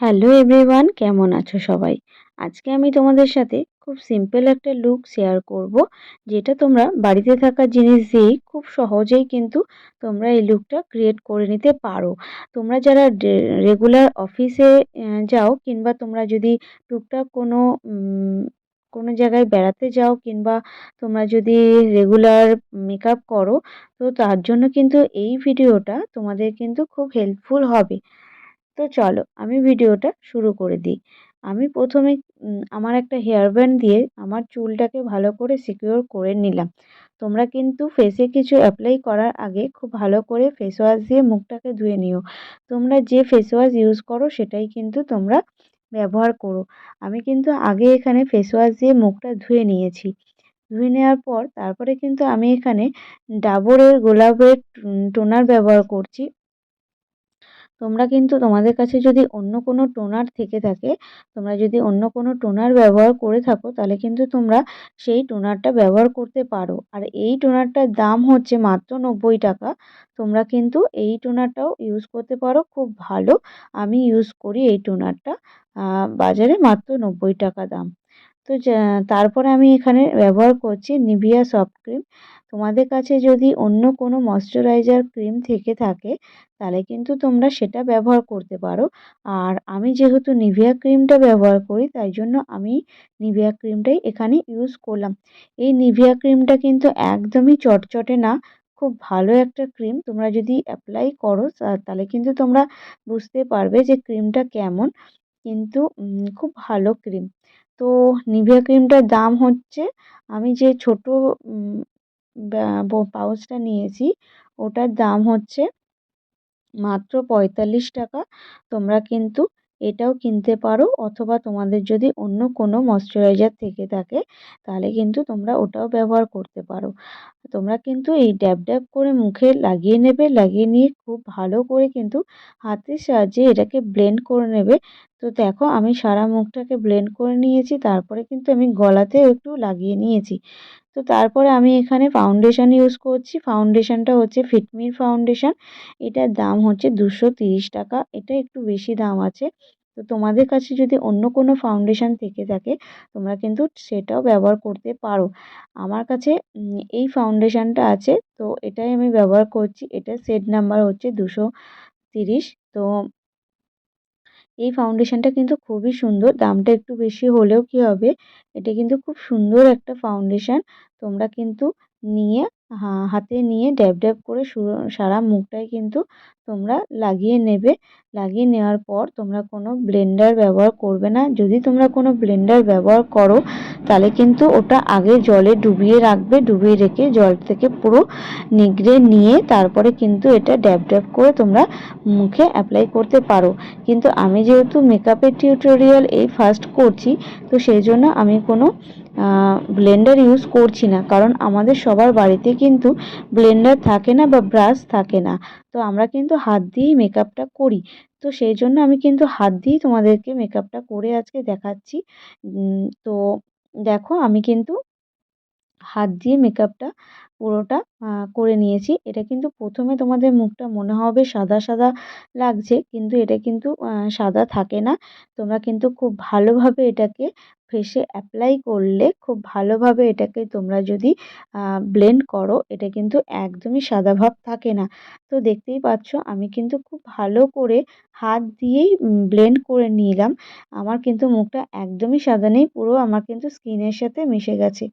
Hello everyone কেমন আছো সবাই? আজকে আমি তোমাদের সাথে খুব সিম্পল একটা লুক শেয়ার করব, যেটা তোমরা বাড়িতে থাকা জিনিস দিয়েই খুব সহজেই কিন্তু তোমরা এই লুকটা ক্রিয়েট করে নিতে পারো। তোমরা যারা রেগুলার অফিসে যাও কিংবা তোমরা যদি টুকটাক কোনো কোনো জায়গায় বেড়াতে যাও কিংবা তোমরা যদি রেগুলার মেকআপ করো, তো তার জন্য কিন্তু এই ভিডিওটা তোমাদের কিন্তু খুব হেল্পফুল হবে। তো চলো আমি ভিডিওটা শুরু করে দিই। আমি প্রথমে আমার একটা হেয়ার ব্যান্ড দিয়ে আমার চুলটাকে ভালো করে সিকিওর করে নিলাম। তোমরা কিন্তু ফেসে কিছু অ্যাপ্লাই করার আগে খুব ভালো করে ফেস ওয়াশ দিয়ে মুখটাকে ধুয়ে নিও। তোমরা যে ফেস ওয়াশ ইউজ করো সেটাই কিন্তু তোমরা ব্যবহার করো। আমি কিন্তু আগে এখানে ফেস ওয়াশ দিয়ে মুখটা ধুয়ে নিয়েছি। ধুয়ে নেওয়ার পর তারপরে কিন্তু আমি এখানে ডাবরের গোলাপের টোনার ব্যবহার করছি। তোমরা কিন্তু তোমাদের কাছে যদি অন্য কোনো টোনার থেকে থাকে, তোমরা যদি অন্য কোনো টোনার ব্যবহার করে থাকো, তাহলে কিন্তু তোমরা সেই টোনারটা ব্যবহার করতে পারো। আর এই টোনারটার দাম হচ্ছে মাত্র নব্বই টাকা। তোমরা কিন্তু এই টোনারটাও ইউজ করতে পারো, খুব ভালো। আমি ইউজ করি এই টোনারটা বাজারে মাত্র নব্বই টাকা দাম। তো তারপরে আমি এখানে ব্যবহার করছি নিভিয়া সফট ক্রিম তোমাদের কাছে যদি অন্য কোনো ময়শ্চারাইজার ক্রিম থেকে থাকে, তাহলে কিন্তু তোমরা সেটা ব্যবহার করতে পারো। আর আমি যেহেতু নিভিয়া ক্রিমটা ব্যবহার করি, তাই জন্য আমি নিভিয়া ক্রিমটাই এখানে ইউজ করলাম। এই নিভিয়া ক্রিমটা কিন্তু একদমই চটচটে না, খুব ভালো একটা ক্রিম তোমরা যদি অ্যাপ্লাই করো তাহলে কিন্তু তোমরা বুঝতে পারবে যে ক্রিমটা কেমন। কিন্তু খুব ভালো ক্রিম তো নিভিয়া ক্রিমটার দাম হচ্ছে, আমি যে ছোটো পাউচটা নিয়েছি। ওটার দাম হচ্ছে মাত্র পঁয়তাল্লিশ টাকা। তোমরা কিন্তু এটাও কিনতে পারো অথবা তোমাদের যদি অন্য কোনো ময়শ্চারাইজার থেকে থাকে, তাহলে কিন্তু তোমরা ওটাও ব্যবহার করতে পারো। তোমরা কিন্তু এই ড্যাব ড্যাব করে মুখে লাগিয়ে নেবে, লাগিয়ে নিয়ে খুব ভালো করে কিন্তু হাতের সাহায্যে এটাকে ব্লেন্ড করে নেবে। তো দেখো আমি সারা মুখটাকে ব্লেন্ড করে নিয়েছি, তারপরে কিন্তু আমি গলাতেও একটু লাগিয়ে নিয়েছি। তো তারপরে আমি এখানে ফাউন্ডেশন ইউজ করছি। ফাউন্ডেশানটা হচ্ছে ফিটমির ফাউন্ডেশান এটার দাম হচ্ছে দুশো টাকা। এটা একটু বেশি দাম আছে। তো তোমাদের কাছে যদি অন্য কোনো ফাউন্ডেশান থেকে থাকে, তোমরা কিন্তু সেটাও ব্যবহার করতে পারো। আমার কাছে এই ফাউন্ডেশানটা আছে। তো এটাই আমি ব্যবহার করছি। এটা সেট নাম্বার হচ্ছে দুশো তিরিশ। তো এই ফাউন্ডেশনটা কিন্তু খুবই সুন্দর। দামটা একটু বেশি হলেও কি হবে? এটা কিন্তু খুব সুন্দর একটা ফাউন্ডেশন তোমরা কিন্তু নিয়ে হাতে নিয়ে ড্যাব ড্যাব করে সারা মুখটাই কিন্তু তোমরা লাগিয়ে নেবে। লাগিয়ে নেওয়ার পর তোমরা কোনো ব্লেন্ডার ব্যবহার করবে না। যদি তোমরা কোনো ব্লেন্ডার ব্যবহার করো, তাহলে কিন্তু ওটা আগে জলে ডুবিয়ে রাখবে, ডুবিয়ে রেখে জল থেকে পুরো নিগড়ে নিয়ে তারপরে কিন্তু এটা ড্যাব ড্যাব করে তোমরা মুখে অ্যাপ্লাই করতে পারো। কিন্তু আমি যেহেতু মেকআপের টিউটোরিয়াল এই ফার্স্ট করছি, তো সেই জন্য আমি কোনো ব্লেন্ডার ইউজ করছি না। কারণ আমাদের সবার বাড়িতে কিন্তু ব্লেন্ডার থাকে না বা ব্রাশ থাকে না। তো আমরা কিন্তু হাত দিয়েই মেকআপটা করি। তো সেই জন্য আমি কিন্তু হাত দিয়েই তোমাদেরকে মেকআপটা করে আজকে দেখাচ্ছি। তো দেখো আমি কিন্তু হাত দিয়ে মেকআপটা পুরোটা করে নিয়েছি। এটা কিন্তু প্রথমে তোমাদের মুখটা মনে হবে সাদা সাদা লাগছে, কিন্তু এটা কিন্তু সাদা থাকে না। তোমরা কিন্তু খুব ভালোভাবে এটাকে ফেসে অ্যাপ্লাই করলে খুব ভালোভাবে এটাকে তোমরা যদি ব্লেন্ড করো, এটা কিন্তু একদমই সাদা ভাব থাকে না। তো দেখতেই পাচ্ছ, আমি কিন্তু খুব ভালো করে হাত দিয়েই ব্লেন্ড করে নিলাম। আমার কিন্তু মুখটা একদমই সাদা নেই, পুরো আমার কিন্তু স্কিনের সাথে মিশে গেছে।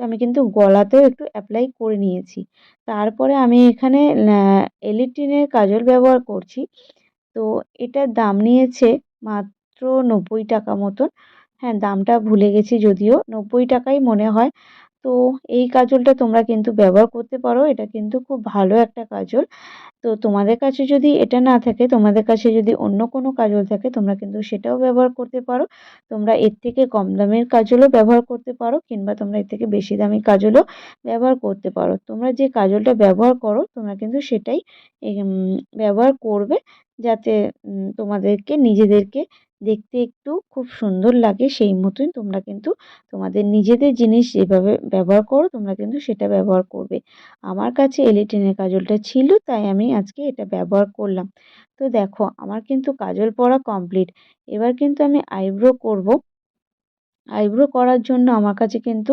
তো আমি কিন্তু গলাতেও একটু অ্যাপ্লাই করে নিয়েছি। তারপরে আমি এখানে এলিটিনের কাজল ব্যবহার করছি। তো এটার দাম নিয়েছে মাত্র নব্বই টাকা মতন। হ্যাঁ দামটা ভুলে গেছি যদিও, নব্বই টাকাই মনে হয়। তো এই কাজলটা তোমরা কিন্তু ব্যবহার করতে পারো, এটা কিন্তু খুব ভালো একটা কাজল। তো তোমাদের কাছে যদি এটা না থাকে, তোমাদের কাছে যদি অন্য কোনো কাজল থাকে, তোমরা কিন্তু সেটাও ব্যবহার করতে পারো। তোমরা এর থেকে কম দামের কাজলও ব্যবহার করতে পারো, কিংবা তোমরা এর থেকে বেশি দামি কাজলও ব্যবহার করতে পারো। তোমরা যে কাজলটা ব্যবহার করো, তোমরা কিন্তু সেটাই ব্যবহার করবে, যাতে তোমাদেরকে, নিজেদেরকে দেখতে একটু খুব সুন্দর লাগে সেই মতোই। তোমরা কিন্তু তোমাদের নিজেদের জিনিস যেভাবে ব্যবহার করো, তোমরা কিন্তু সেটা ব্যবহার করবে। আমার কাছে এলিটেনের কাজলটা ছিল, তাই আমি আজকে এটা ব্যবহার করলাম। তো দেখো, আমার কিন্তু কাজল পরা কমপ্লিট এবার কিন্তু আমি আইব্রো করব। আইব্রো করার জন্য আমার কাছে কিন্তু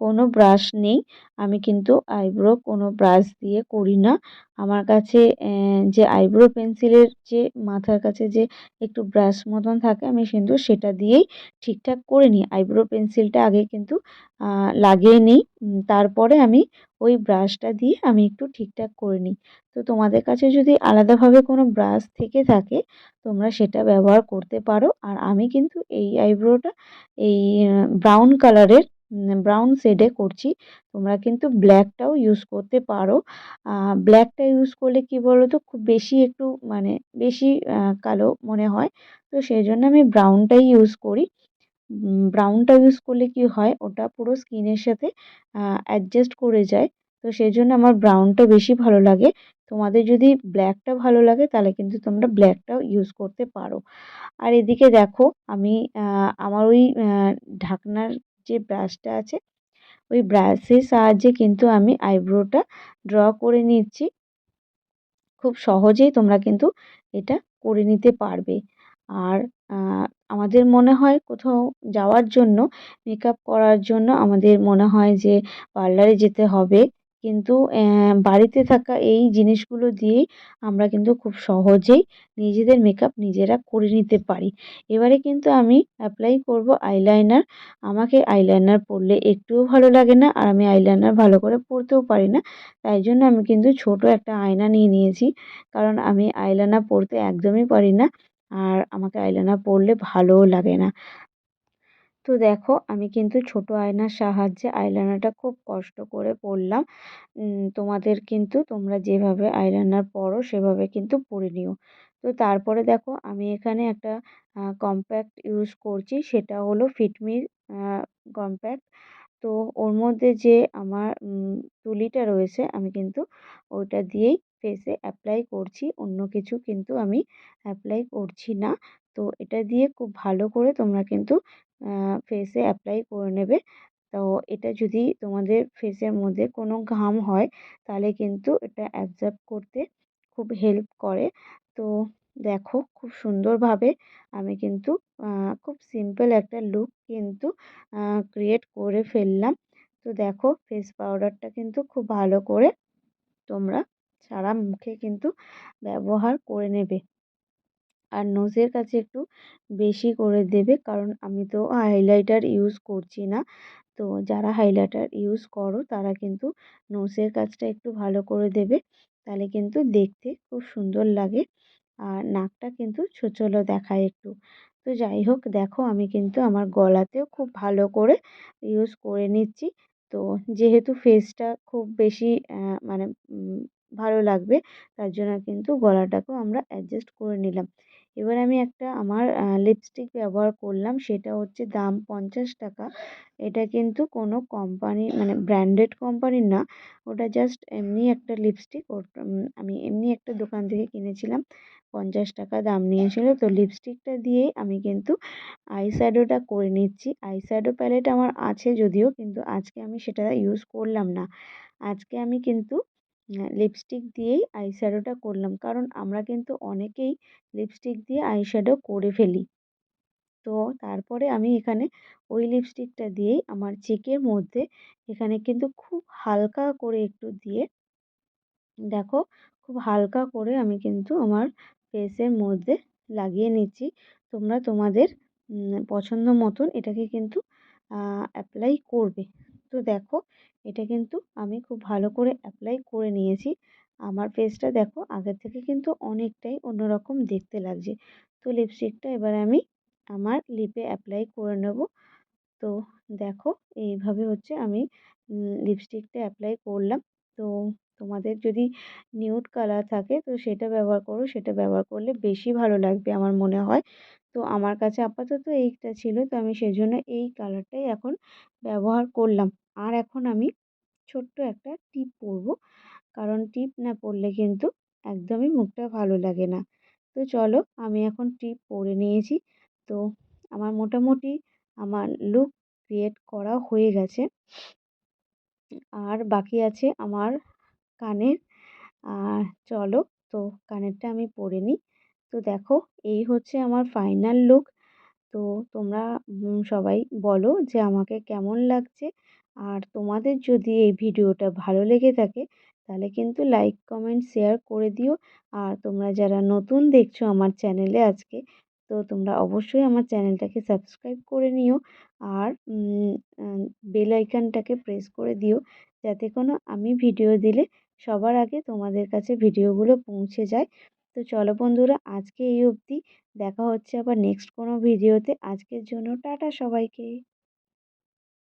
কোনো ব্রাশ নেই। আমি কিন্তু আইব্রো কোনো ব্রাশ দিয়ে করি না। আমার কাছে যে আইব্রো পেন্সিলের যে মাথার কাছে যে একটু ব্রাশ মতন থাকে, আমি কিন্তু সেটা দিয়েই ঠিকঠাক করে নিই। আইব্রো পেন্সিলটা আগে কিন্তু লাগিয়ে নিই। তারপরে আমি ওই ব্রাশটা দিয়ে আমি একটু ঠিকঠাক করে নিই। তো তোমাদের কাছে যদি আলাদাভাবে কোনো ব্রাশ থেকে থাকে, তোমরা সেটা ব্যবহার করতে পারো। আর আমি কিন্তু এই আইব্রোটা, এই ব্রাউন কালারের ব্রাউন শেডে করছি। তোমরা কিন্তু ব্ল্যাকটাও ইউজ করতে পারো। ব্ল্যাকটা ইউজ করলে কি বলো তো খুব বেশি একটু মানে বেশি কালো মনে হয়। তো সেই জন্য আমি ব্রাউনটাই ইউজ করি। ব্রাউনটা ইউজ করলে কি হয়? ওটা পুরো স্কিনের সাথে অ্যাডজাস্ট করে যায়। তো সেই জন্য আমার ব্রাউনটা বেশি ভালো লাগে। তোমাদের যদি ব্ল্যাকটা ভালো লাগে, তাহলে কিন্তু তোমরা ব্ল্যাকটাও ইউজ করতে পারো। আর এদিকে দেখো, আমি আমার ওই ঢাকনার যে ব্রাশটা আছে, ওই ব্রাশের সাহায্যে কিন্তু আমি আইব্রোটা ড্র করে নিচ্ছি। খুব সহজেই তোমরা কিন্তু এটা করে নিতে পারবে। আর আমাদের মনে হয় কোথাও যাওয়ার জন্য মেকআপ করার জন্য আমাদের মনে হয় যে পার্লারে যেতে হবে। কিন্তু বাড়িতে থাকা এই জিনিসগুলো দিয়েই আমরা কিন্তু খুব সহজেই নিজেদের মেকআপ নিজেরা করে নিতে পারি। এবারে কিন্তু আমি অ্যাপ্লাই করব আইলাইনার আমাকে আইলাইনার পরলে একটুও ভালো লাগে না, আর আমি আইলাইনার ভালো করে পরতেও পারি না। তাই জন্য আমি কিন্তু ছোট একটা আয়না নিয়ে নিয়েছি। কারণ আমি আইলাইনার পরতে একদমই পারি না, আর আমাকে আইলাইনার পরলে ভালোও লাগে না। তো দেখো, আমি কিন্তু ছোট আয়নার সাহায্যে আইলাইনারটা খুব কষ্ট করে পরলাম। তোমাদের কিন্তু তোমরা যেভাবে আইলাইনার পরো, সেভাবে কিন্তু পরে নিও। তো তারপরে দেখো, আমি এখানে একটা কম্প্যাক্ট ইউজ করছি, সেটা হলো ফিটমির কম্প্যাক্ট তো ওর মধ্যে যে আমার তুলিটা রয়েছে, আমি কিন্তু ওইটা দিয়েই ফেসে অ্যাপ্লাই করছি। অন্য কিছু কিন্তু আমি অ্যাপ্লাই করছি না। তো এটা দিয়ে খুব ভালো করে তোমরা কিন্তু ফেসে অ্যাপ্লাই করে নেবে। তো এটা যদি তোমাদের ফেসের মধ্যে কোনো ঘাম হয়, তাহলে কিন্তু এটা অ্যাবজর্ব করতে খুব হেল্প করে। তো দেখো খুব সুন্দরভাবে আমি কিন্তু খুব সিম্পল একটা লুক কিন্তু ক্রিয়েট করে ফেললাম। তো দেখো ফেস পাউডারটা কিন্তু খুব ভালো করে তোমরা সারা মুখে কিন্তু ব্যবহার করে নেবে। আর নোজের কাছে একটু বেশি করে দেবে। কারণ আমি তো হাইলাইটার ইউজ করছি না। তো যারা হাইলাইটার ইউজ করো, তারা কিন্তু নোজের কাজটা একটু ভালো করে দেবে। তাহলে কিন্তু দেখতে খুব সুন্দর লাগে। আর নাকটা কিন্তু ছোচলো দেখায় একটু। তো যাই হোক, দেখো আমি কিন্তু আমার গলাতেও খুব ভালো করে ইউজ করে নিচ্ছি। তো যেহেতু ফেসটা খুব বেশি মানে ভালো লাগবে, তার জন্য কিন্তু গলাটাকেও আমরা অ্যাডজাস্ট করে নিলাম। এবার আমি একটা আমার লিপস্টিক ব্যবহার করলাম, সেটা হচ্ছে দাম পঞ্চাশ টাকা। এটা কিন্তু কোনো কোম্পানি মানে ব্র্যান্ডেড কোম্পানির না, ওটা জাস্ট এমনি একটা লিপস্টিক আমি এমনি একটা দোকান থেকে কিনেছিলাম, পঞ্চাশ টাকা দাম নিয়েছিল। তো লিপস্টিকটা দিয়েই আমি কিন্তু আই শ্যাডোটা করে নিচ্ছি। আই শ্যাডো প্যালেট আমার আছে যদিও, কিন্তু আজকে আমি সেটা ইউজ করলাম না। আজকে আমি কিন্তু লিপস্টিক দিয়েই আই শ্যাডোটা করলাম। কারণ আমরা কিন্তু অনেকেই লিপস্টিক দিয়ে আই শ্যাডো করে ফেলি। তো তারপরে আমি এখানে ওই লিপস্টিকটা দিয়েই আমার চেকের মধ্যে এখানে কিন্তু খুব হালকা করে একটু দিয়ে, দেখো খুব হালকা করে আমি কিন্তু আমার ফেসের মধ্যে লাগিয়ে নিচ্ছি। তোমরা তোমাদের পছন্দ মতন এটাকে কিন্তু অ্যাপ্লাই করবে। তো দেখো, এটা কিন্তু আমি খুব ভালো করে অ্যাপ্লাই করে নিয়েছি। আমার ফেসটা দেখো, আগের থেকে কিন্তু অনেকটাই অন্যরকম দেখতে লাগছে। তো লিপস্টিকটা এবার আমি আমার লিপে অ্যাপ্লাই করে নেব। তো দেখো, এইভাবে হচ্ছে আমি লিপস্টিকটা অ্যাপ্লাই করলাম। তো তোমাদের যদি নিউড কালার থাকে, তো সেটা ব্যবহার করো, সেটা ব্যবহার করলে বেশি ভালো লাগবে আমার মনে হয়। তো আমার কাছে আপাতত এইটা ছিল। তো আমি সেজন্য এই কালারটাই এখন ব্যবহার করলাম। আর এখন আমি ছোট্ট একটা টিপ পরবো। কারণ টিপ না পরলে কিন্তু একদমই মুখটা ভালো লাগে না। তো চলো আমি এখন টিপ পরে নিয়েছি। তো আমার মোটামুটি আমার লুক ক্রিয়েট করা হয়ে গেছে। আর বাকি আছে আমার কানের। চলো তো কানেরটা আমি পরে নিই। তো দেখো, এই হচ্ছে আমার ফাইনাল লুক তো তোমরা সবাই বলো যে আমাকে কেমন লাগছে। আর তোমাদের যদি এই ভিডিওটা ভালো লেগে থাকে, তাহলে কিন্তু লাইক কমেন্ট শেয়ার করে দিও। আর তোমরা যারা নতুন দেখছ আমার চ্যানেলে আজকে, তো তোমরা অবশ্যই আমার চ্যানেলটাকে সাবস্ক্রাইব করে নিও। আর বেল আইকনটাকে প্রেস করে দিও, যাতে কোনো আমি ভিডিও দিলে সবার আগে তোমাদের কাছে ভিডিওগুলো পৌঁছে যায়। তো চলো বন্ধুরা, আজকে এই অবধি। দেখা হচ্ছে আবার নেক্সট কোনো ভিডিওতে আজকের জন্য টাটা সবাইকে।